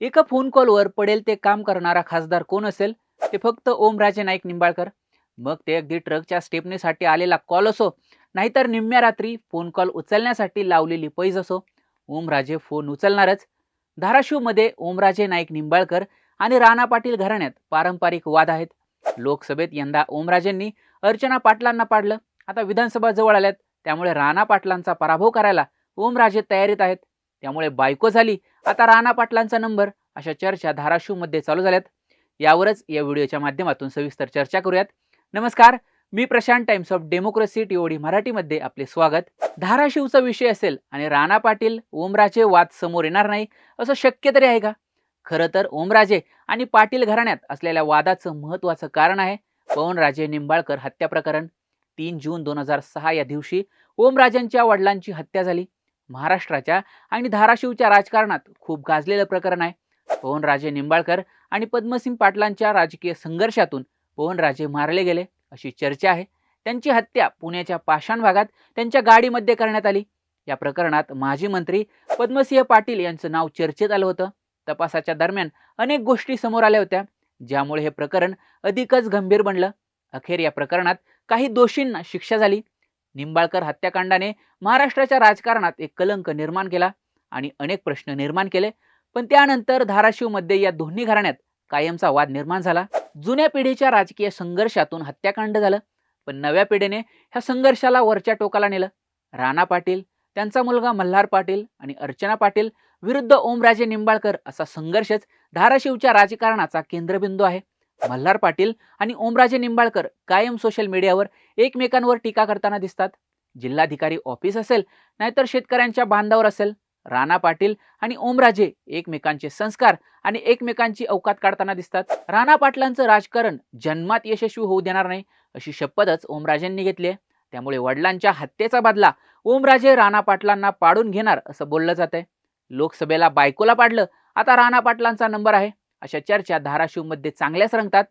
एका फोन कॉलवर पडेल ते काम करणारा खासदार कोण असेल? ते फक्त ओमराजे नाईक निंबाळकर. मग ते अगदी ट्रकच्या स्टेपनीसाठी आलेला कॉल असो नाहीतर निम्म्या रात्री फोन कॉल उचलण्यासाठी लावलेली पैज असो ओमराजे फोन उचलणारच. धाराशिवमध्ये ओमराजे नाईक निंबाळकर आणि राणा पाटील घराण्यात पारंपरिक वाद आहेत. लोकसभेत यंदा ओमराजेंनी अर्चना पाटलांना पाडलं. आता विधानसभा जवळ आल्यात त्यामुळे राणा पाटलांचा पराभव करायला ओमराजे तयारीत आहेत. त्यामुळे बायको झाली. आता राणा पाटलांचा नंबर अशा चर्चा धाराशिवमध्ये चालू झाल्यात. यावरच या व्हिडिओच्या माध्यमातून सविस्तर चर्चा करूयात. नमस्कार मी Prashant Times of Democracy TOD मराठीमध्ये आपले स्वागत. धाराशिवचा विषय असेल आणि राणा पाटील ओमराजे वाद समोर येणार नाही असं शक्य तरी आहे का? खरं तर ओमराजे आणि पाटील घराण्यात असलेल्या वादाचं महत्त्वाचं कारण आहे पवनराजे निंबाळकर हत्या प्रकरण. तीन जून दोन हजार सहा या दिवशी ओमराजेंच्या वडिलांची हत्या झाली. महाराष्ट्राच्या आणि धाराशिवच्या राजकारणात खूप गाजलेलं प्रकरण आहे. पवनराजे निंबाळकर आणि पद्मसिंग पाटलांच्या राजकीय संघर्षातून पवनराजे मारले गेले अशी चर्चा आहे. त्यांची हत्या पुण्याच्या पाषाण भागात त्यांच्या गाडीमध्ये करण्यात आली. या प्रकरणात माजी मंत्री पद्मसिंह पाटील यांचं नाव चर्चेत आलं होतं. तपासाच्या दरम्यान अनेक गोष्टी समोर आल्या होत्या ज्यामुळे हे प्रकरण अधिकच गंभीर बनलं. अखेर या प्रकरणात काही दोषींना शिक्षा झाली. निंबाळकर हत्याकांडाने महाराष्ट्राच्या राजकारणात एक कलंक निर्माण केला आणि अनेक प्रश्न निर्माण केले. पण त्यानंतर धाराशिवमध्ये या दोन्ही घराण्यात कायमचा वाद निर्माण झाला. जुन्या पिढीच्या राजकीय संघर्षातून हत्याकांड झालं. पण नव्या पिढीने ह्या संघर्षाला वरच्या टोकाला नेलं. राणा पाटील त्यांचा मुलगा मल्हार पाटील आणि अर्चना पाटील विरुद्ध ओमराजे निंबाळकर असा संघर्षच धाराशिवच्या राजकारणाचा केंद्रबिंदू आहे. मल्हार पाटील आणि ओमराजे निंबाळकर कायम सोशल मीडियावर एकमेकांवर टीका करताना दिसतात. जिल्हाधिकारी ऑफिस असेल नाहीतर शेतकऱ्यांच्या बांधावर असेल राणा पाटील आणि ओमराजे एकमेकांचे संस्कार आणि एकमेकांची अवकात काढताना दिसतात. राणा पाटलांचं राजकारण जन्मात यशस्वी होऊ देणार नाही अशी शपथच ओमराजेंनी घेतली आहे. त्यामुळे वडिलांच्या हत्येचा बदला ओमराजे राणा पाटलांना पाडून घेणार असं बोललं जात आहे लोकसभेला बायकोला पाडलं आता राणा पाटलांचा नंबर आहे. अशा चर्चा धाराशिवमध्ये चांगल्याच रंगतात.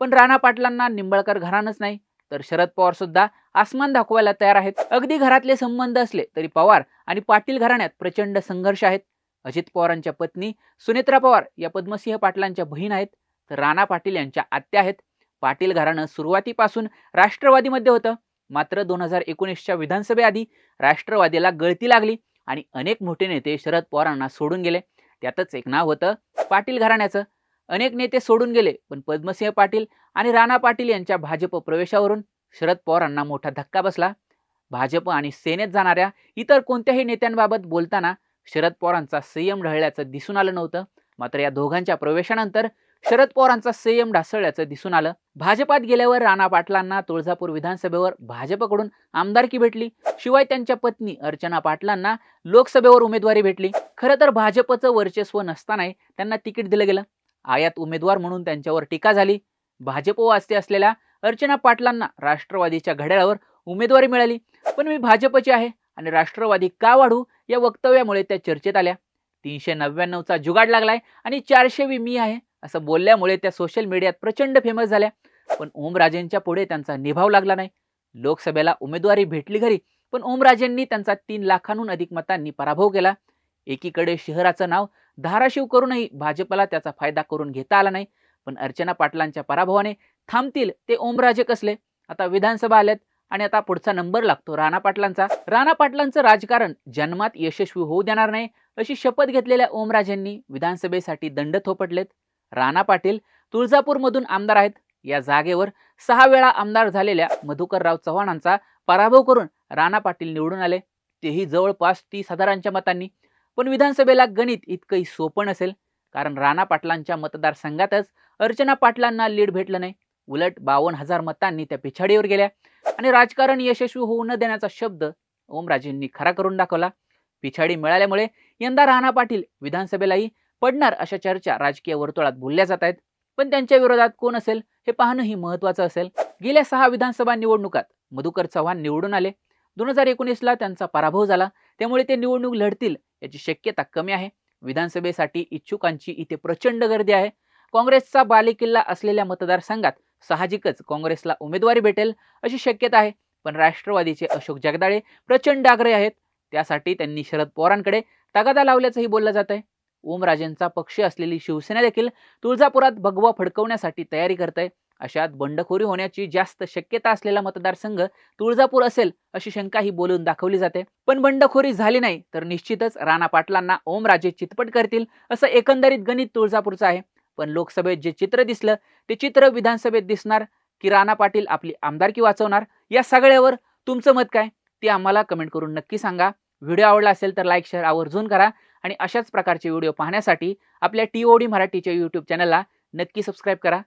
पण राणा पाटलांना निंबळकर घराणंच नाही. तर शरद पवार सुद्धा आसमान दाखवायला तयार आहेत. अगदी घरातले संबंध असले तरी पवार आणि पाटील घराण्यात प्रचंड संघर्ष आहेत. अजित पवारांच्या पत्नी सुनेत्रा पवार या पद्मसिंह पाटलांच्या बहीण आहेत. तर राणा पाटील यांच्या आत्या आहेत. पाटील घराणं सुरुवातीपासून राष्ट्रवादीमध्ये होतं. मात्र दोन हजार एकोणीसच्या विधानसभेआधी राष्ट्रवादीला गळती लागली आणि अनेक मोठे नेते शरद पवारांना सोडून गेले. त्यातच एक नाव होतं पाटील घराण्याचं. अनेक नेते सोडून गेले पण पद्मसिंह पाटील आणि राणा पाटील यांच्या भाजप प्रवेशावरून शरद पवारांना मोठा धक्का बसला. भाजप आणि सेनेत जाणाऱ्या इतर कोणत्याही नेत्यांबाबत बोलताना शरद पवारांचा संयम ढळल्याचं दिसून आलं नव्हतं. मात्र या दोघांच्या प्रवेशानंतर शरद पवारांचा संयम ढासळल्याचं दिसून आलं. भाजपात गेल्यावर राणा पाटलांना तुळजापूर विधानसभेवर भाजपकडून आमदारकी भेटली. शिवाय त्यांच्या पत्नी अर्चना पाटलांना लोकसभेवर उमेदवारी भेटली. खरं तर भाजपचं वर्चस्व नसतानाही त्यांना तिकीट दिलं गेलं. आयात उमेदवार म्हणून त्यांच्यावर टीका झाली. भाजप वाचते असलेल्या अर्चना पाटलांना राष्ट्रवादीच्या घड्याळावर उमेदवारी मिळाली. पण मी भाजपची आहे आणि राष्ट्रवादी का वाढू या वक्तव्यामुळे त्या चर्चेत आल्या. तीनशे नव्याण्णवचा जुगाड लागलाय आणि चारशे मी आहे असं बोलल्यामुळे त्या सोशल मीडियात प्रचंड फेमस झाल्या. पण ओमराजेंच्या पुढे त्यांचा निभाव लागला नाही. लोकसभेला उमेदवारी भेटली घरी पण ओमराजेंनी त्यांचा तीन लाखांहून अधिक मतांनी पराभव केला. एकीकडे शहराचं नाव धाराशिव करूनही भाजपला त्याचा फायदा करून घेता आला नाही. पण अर्चना पाटलांच्या पराभवाने थांबतील ते ओमराजे कसले? आता विधानसभा आल्यात आणि आता पुढचा नंबर लागतो राणा पाटलांचा. राणा पाटलांचं राजकारण जन्मात यशस्वी होऊ देणार नाही अशी शपथ घेतलेल्या ओमराजेंनी विधानसभेसाठी दंड थोपटलेत. राणा पाटील तुळजापूरमधून आमदार आहेत. या जागेवर सहा वेळा आमदार झालेल्या मधुकरराव चव्हाणांचा पराभव करून राणा पाटील निवडून आले. तेही जवळपास तीस हजारांच्या मतांनी. पण विधानसभेला गणित इतकंही सोपं नसेल. कारण राणा पाटलांच्या मतदारसंघातच अर्चना पाटलांना लीड भेटलं नाही. उलट बावन्न हजार मतांनी त्या पिछाडीवर गेल्या. आणि राजकारण यशस्वी होऊ न देण्याचा शब्द ओमराजेंनी खरा करून दाखवला. पिछाडी मिळाल्यामुळे यंदा राणा पाटील विधानसभेलाही पडणार अशा चर्चा राजकीय वर्तुळात बोलल्या जात आहेत. पण त्यांच्या विरोधात कोण असेल हे पाहणंही महत्वाचं असेल. गेल्या सहा विधानसभा निवडणुकात मधुकर चव्हाण निवडून आले. दोन हजार एकोणीसला त्यांचा पराभव झाला. त्यामुळे ते निवडणूक लढतील याची शक्यता कमी आहे. विधानसभेसाठी इच्छुकांची इथे प्रचंड गर्दी आहे. काँग्रेसचा बालेकिल्ला असलेल्या मतदारसंघात साहजिकच काँग्रेसला उमेदवारी भेटेल अशी शक्यता आहे. पण राष्ट्रवादीचे अशोक जगदाळे प्रचंड आग्रही आहेत. त्यासाठी त्यांनी शरद पवारांकडे तगादा लावल्याचंही बोललं जात आहे. ओमराजेंचा पक्ष असलेली शिवसेना देखील तुळजापुरात भगवा फडकवण्यासाठी तयारी करत आहे. अशात बंडखोरी होण्याची जास्त शक्यता असलेला मतदारसंघ तुळजापूर असेल अशी शंका ही बोलून दाखवली जाते. पण बंडखोरी झाली नाही तर निश्चितच राणा पाटलांना ओमराजे चितपट करतील असं एकंदरीत गणित तुळजापूरचं आहे. पण लोकसभेत जे चित्र दिसलं ते चित्र विधानसभेत दिसणार की राणा पाटील आपली आमदारकी वाचवणार? या सगळ्यावर तुमचं मत काय? ते आम्हाला कमेंट करून नक्की सांगा. व्हिडिओ आवडला असेल तर लाईक शेअर आवर्जून करा आणि अशाच प्रकारचे व्हिडिओ पाहण्यासाठी आपल्या टी ओ डी मराठीच्या यूट्यूब चॅनलला नक्की सबस्क्राईब करा.